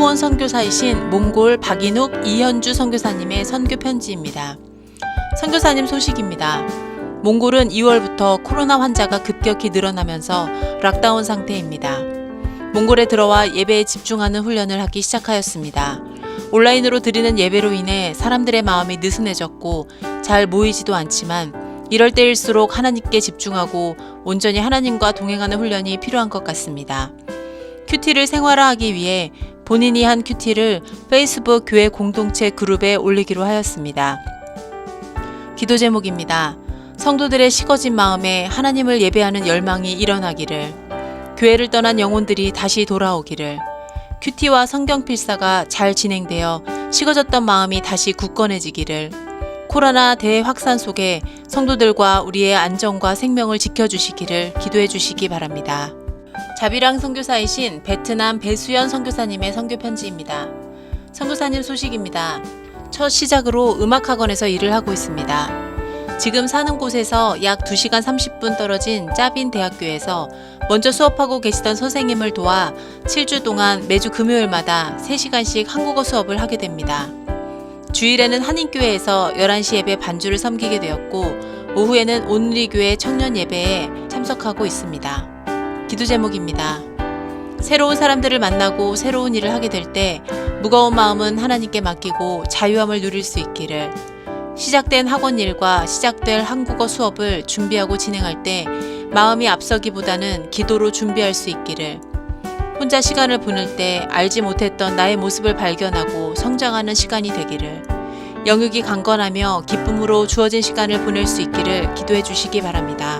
후원 선교사이신 몽골 박인욱 이현주 선교사님의 선교 편지입니다. 선교사님 소식입니다. 몽골은 2월부터 코로나 환자가 급격히 늘어나면서 락다운 상태입니다. 몽골에 들어와 예배에 집중하는 훈련을 하기 시작하였습니다. 온라인으로 드리는 예배로 인해 사람들의 마음이 느슨해졌고 잘 모이지도 않지만 이럴 때일수록 하나님께 집중하고 온전히 하나님과 동행하는 훈련이 필요한 것 같습니다. 큐티를 생활화하기 위해 본인이 한 큐티를 페이스북 교회 공동체 그룹에 올리기로 하였습니다. 기도 제목입니다. 성도들의 식어진 마음에 하나님을 예배하는 열망이 일어나기를, 교회를 떠난 영혼들이 다시 돌아오기를, 큐티와 성경 필사가 잘 진행되어 식어졌던 마음이 다시 굳건해지기를, 코로나 대확산 속에 성도들과 우리의 안전과 생명을 지켜주시기를 기도해 주시기 바랍니다. 자비랑 선교사이신 베트남 배수연 선교사님의 선교 편지입니다. 선교사님 소식입니다. 첫 시작으로 음악학원에서 일을 하고 있습니다. 지금 사는 곳에서 약 2시간 30분 떨어진 짜빈 대학교에서 먼저 수업하고 계시던 선생님을 도와 7주 동안 매주 금요일마다 3시간씩 한국어 수업을 하게 됩니다. 주일에는 한인교회에서 11시 예배 반주를 섬기게 되었고 오후에는 온누리교회 청년 예배에 참석하고 있습니다. 기도 제목입니다. 새로운 사람들을 만나고 새로운 일을 하게 될 때 무거운 마음은 하나님께 맡기고 자유함을 누릴 수 있기를 시작된 학원 일과 시작될 한국어 수업을 준비하고 진행할 때 마음이 앞서기보다는 기도로 준비할 수 있기를 혼자 시간을 보낼 때 알지 못했던 나의 모습을 발견하고 성장하는 시간이 되기를 영육이 강건하며 기쁨으로 주어진 시간을 보낼 수 있기를 기도해 주시기 바랍니다.